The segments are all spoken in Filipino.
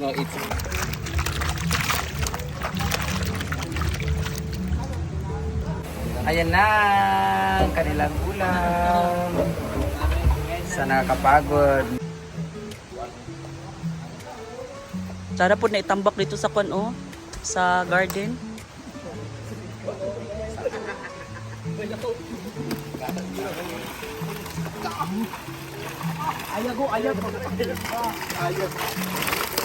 nga it's Ayan na ang kanilang ulam. Sa nakakapagod. Sana po na itambak dito sa kwan oh, sa garden.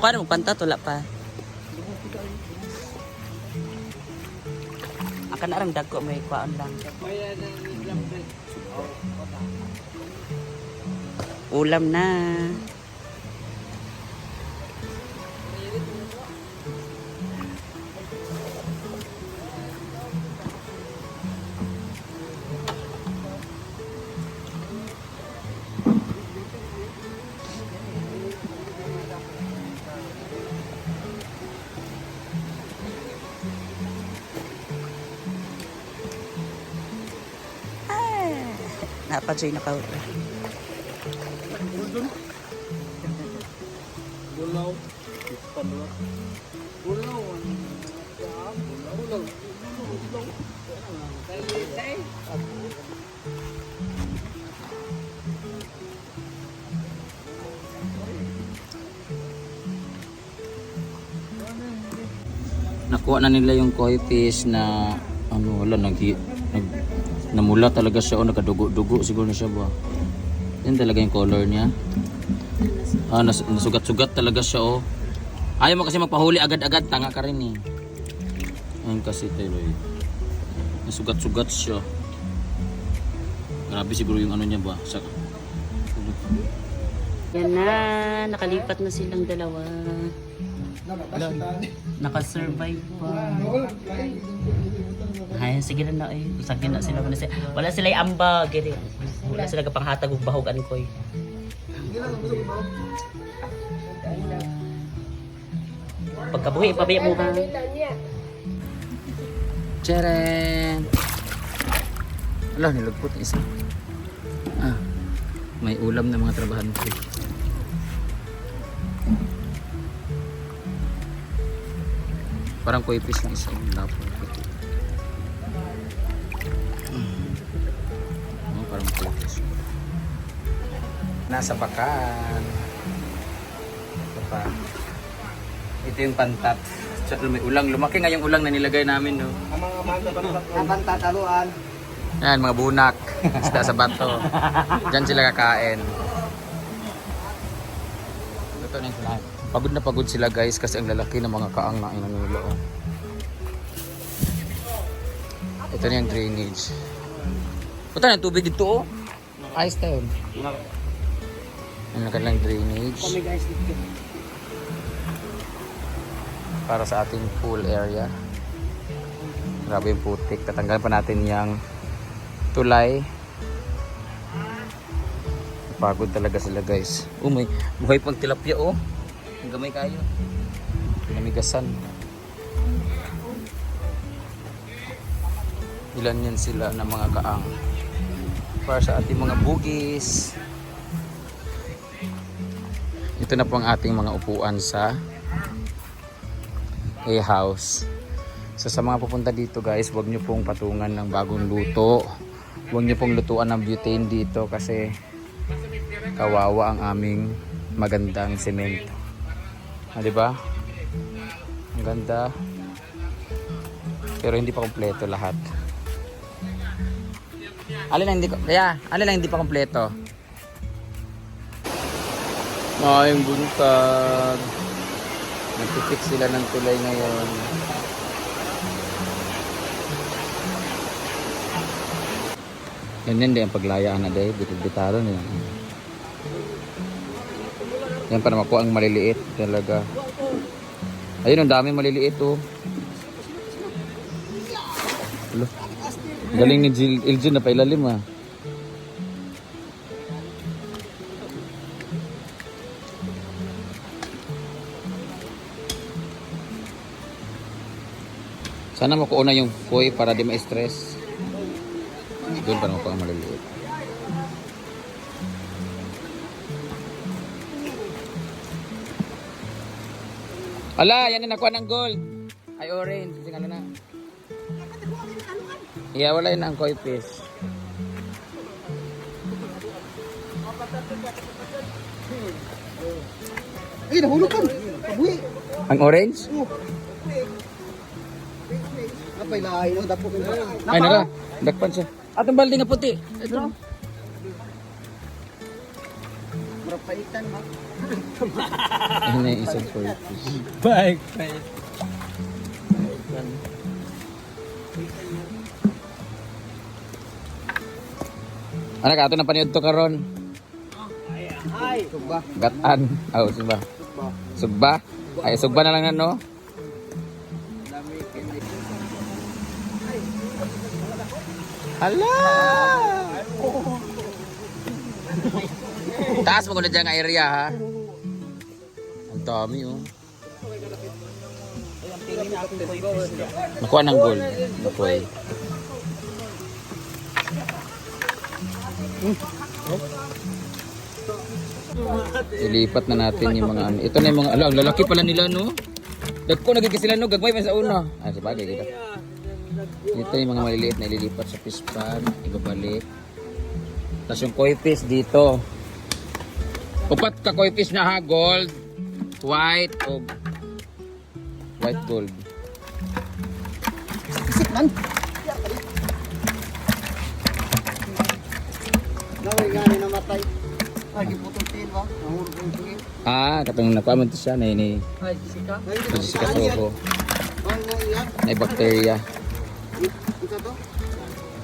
kwan mo panta tula pa. Akan na rang dagko may kwaon lang. Ulam na. Napajoy na ka. Bulaw. Bulaw. Bulaw. Nakuha na nila yung koi fish na ano wala nag namula talaga siya o nagkadugo-dugo siguro na siya ba. Yan talaga yung color niya. Ah, nas, nasugat-sugat talaga siya oh. Ayaw mo kasi magpahuli agad-agad, tanga ka rin eh. Ayun kasi Teloy. Nasugat-sugat siya. Grabe siguro yung ano niya ba. Sa, Yan na, nakalipat na silang dalawa. Nakasurvive pa. Ay, sige na na eh. Usagin na sila. Wala sila, wala sila amba. Giri. Wala sila kapanghatag ug bahog an koy. Pagkabuhi, pabiya mo ha. Tcharan! Ala, nilagpot isa. Ah, may ulam na mga trabahan ko. Parang kuipis ng isa yung lapon parang kuipis. Nasa bakan. Ito pa. Ito yung pantat. Tsaka May ulang. Lumaki nga yung ulang na nilagay namin. No? Abang tataluan. Yan, mga bunak. Isda sa bato. Diyan sila kakain. Ito na yung sinahin. Pagod na pagod sila guys kasi ang lalaki ng mga kaang na inanilo. Ito na yung drainage. Puta na tubig dito oh. Ayos tayo. Ano na kanilang drainage guys, dito. para sa ating pool area. Grabe yung putik. Tatanggalin pa natin yung tulay. Pagod talaga sila guys. Oh may buhay pang tilapia oh. Ang gamay kayo. Pinamigasan. Ilan yan sila na mga kaang. Para sa ating mga bugis. Ito na po ang ating mga upuan sa A-house. So sa mga pupunta dito guys, huwag nyo pong patungan ng bagong luto. Huwag nyo pong lutuan ng butane dito kasi kawawa ang aming magandang semento. Ah, di ba? Ang ganda. Pero hindi pa kompleto lahat. Alin lang hindi ko, kaya, alin lang hindi pa kompleto? Maayong buntag. Nagtitix sila ng tulay ngayon. Ganyan din ang paglayaan na dahil bitid-bitaran yan. Yan para makuha ang maliliit talaga. Ayun, ang dami maliliit oh. Galing ni Jill, Iljun na pailalim ah. Sana makuha na yung koi para di ma-stress. Doon para makuha maliliit. Ala, yan na nakuha ng gold. Ay, orange. Sige na na. Yeah, wala yun ang koi fish. Ay, nahulog ka. Kabuhi. Ang orange? Apay lahay no, dapo ka. Ay, nara. Dakpan siya. Atong balde nga puti. Ito. Murag paitan ha. Ayun na yung isang koi fish. Bike, bike. Ano ka? Ito na paniod to karon. Ay, suba. Gatan. Oh, sugba. Suba. Sugba? Ay, sugba na lang na, no? Hala! Taas mo ko na dyan ang area, ha? Ang dami, oh. Nakuha ng gold. Nakuha. Ilipat na natin yung mga ano. Ito na yung mga, ala, lalaki pala nila, no? Dagko na sila, no? Gagmay pa sa una. Ah, sabagay, kita. Ito yung mga maliliit na ililipat sa fish pan, ibabalik. Tapos yung koi fish dito. Upat ka koi fish na ha, gold, white, o white gold. Isip man. Naway gani namatay. Ay, giputol tin ba? Nahulog ang tingin. Ah, katong nakuha mo to siya na ini. Ay, Jessica. Ang iyak. May bacteria. Ito to.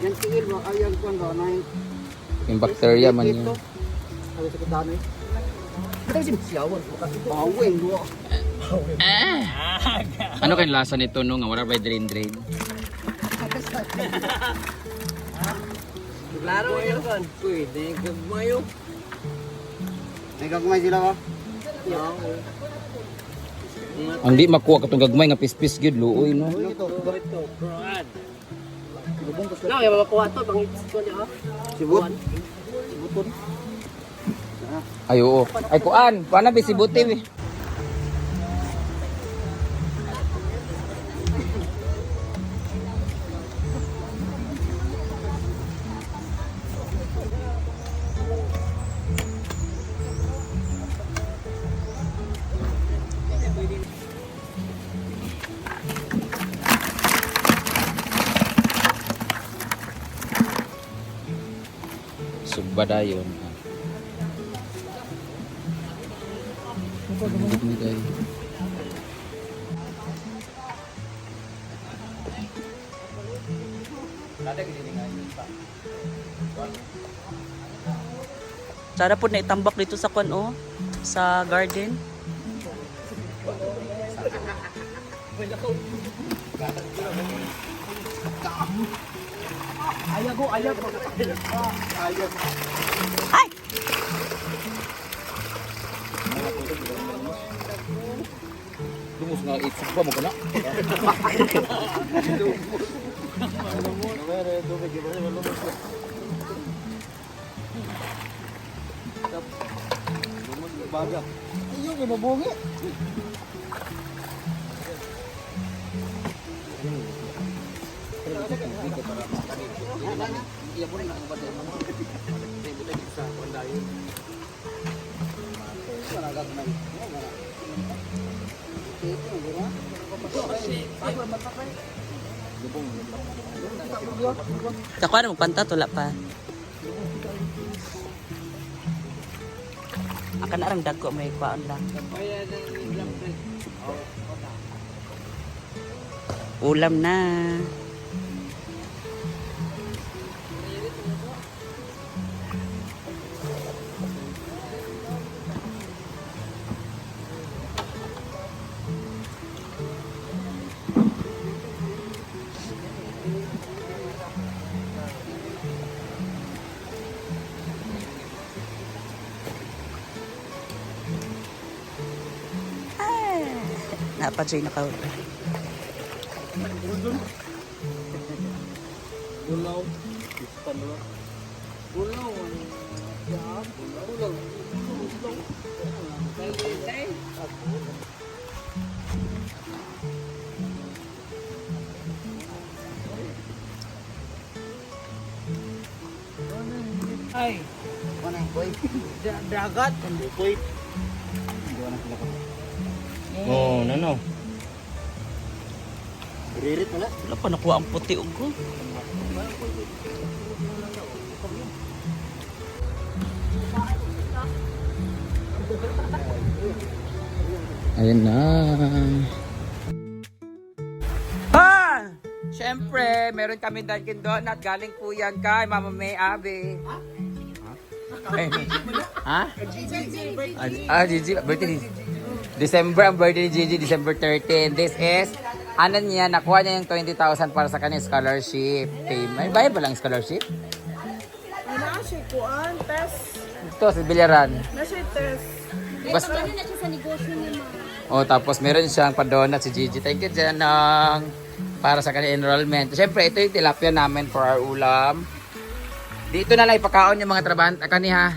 Yan tingin ba? Ay, yan kuwan ba? Nine. Yung bacteria man yun. Ano sa kadano eh? Ito si Siyawan. Baweng. duwa. Ano kayong lasa nito no? Nga wala ba drain drain? Klaro yun kan. Pwede gagmayo. May gagmay sila ba? Ang di makuha katong gagmay nga pispis gyud luoy no. Ito, ito. No, yung mga kuha to, pangipis ko niya. Sibut. Sibuton. Ay oo. Ay kuan, paano ba si Buti? eh? Sugbadayon. Hindi mo tayo. Sana po na itambak dito sa kwan, oh. Sa garden. Ay! Lumus nga itsugba mo kana. Baga. Ayun, yung mabungi. Sa kwan, magpanta, tula pa. Akan arang dagko may kwaon lang. Ulam na. Pa Jay na powder. Ulaw. Ulaw. Ulaw. Ulaw. Ay. Mana boy? Dagat. Boy. Oh, no no. Ririt wala. Wala pa nakuha ang puti og ko. Ayun na. Ah! Siyempre, meron kami Dunkin Donut. Galing po yan kay Mama May Abe. Eh, ha? Ah, Gigi. Birthday ni December, ang birthday ni Gigi, December 13. This is, ano niya, nakuha niya yung 20,000 para sa kanyang scholarship. Payment. Bayad ba lang scholarship? Wala siya kuan, test. Ito, sa Bilyaran. Na siya test. Basta. Ano na siya sa negosyo niya, ma'am? Oh, tapos meron siyang padonat si Gigi. Thank you, Janong. Para sa kanyang enrollment. Siyempre, ito yung tilapia namin for our ulam. Dito na lang ipakaon yung mga trabahan. Kani ha?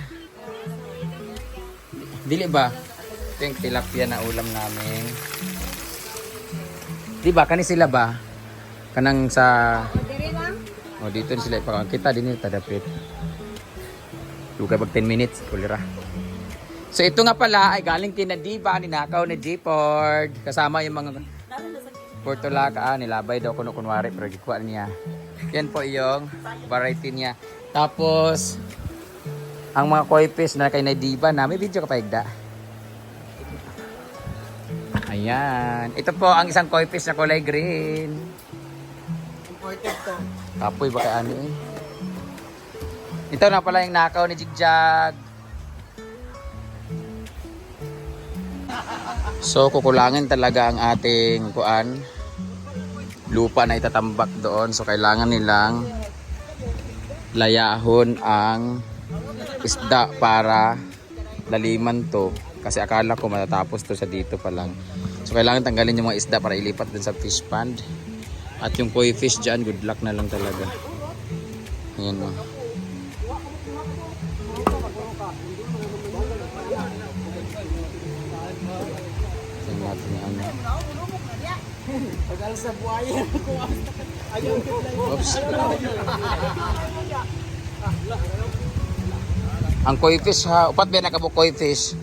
Dili ba? Ito yung tilapia na ulam namin. Di ba? Kani sila ba? Kanang sa... Dire lang? O, dito na sila ipakaon. Kita din nito dapit. Luga pag 10 minutes. Kulira. So ito nga pala ay galing kina Diva, ninakaw ni G-Ford. Kasama yung mga Portulaca, ah, nilabay daw kuno kunwari pero gikuha niya. Yan po yung variety niya. Tapos ang mga koi fish na kay na Diva na may video ka pa igda. Ayan. Ito po ang isang koi fish na kulay green. Imported to. Kapoy ba kay ano eh? Ito na pala yung nakaw ni Jigjag. So kukulangin talaga ang ating kuan lupa na itatambak doon. So kailangan nilang layahon ang isda para laliman to. Kasi akala ko matatapos to sa dito pa lang. So kailangan tanggalin yung mga isda para ilipat dun sa fish pond. At yung koi fish dyan, good luck na lang talaga. Ayan o. Natin yung ano. Oops. Ang koi fish ha. Upat ba nakabuk koi fish?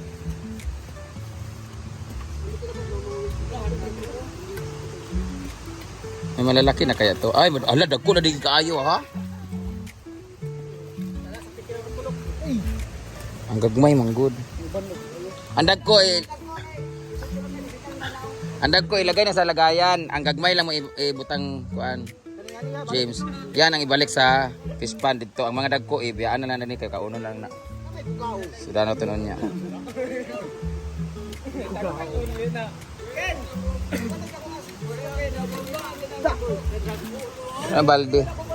May malalaki na kaya to. Ay, ala, dagko na din kaayo ha. Ang gagmay, manggod. Ang dagko eh, ang dagko ilagay na sa lagayan. Ang gagmay lang mo ibutang kuan. James. Yan ang ibalik sa fish pond dito. Ang mga dagko ibiyaan na na ni kay kauno lang na. Sudah na tunon niya. Ang balde.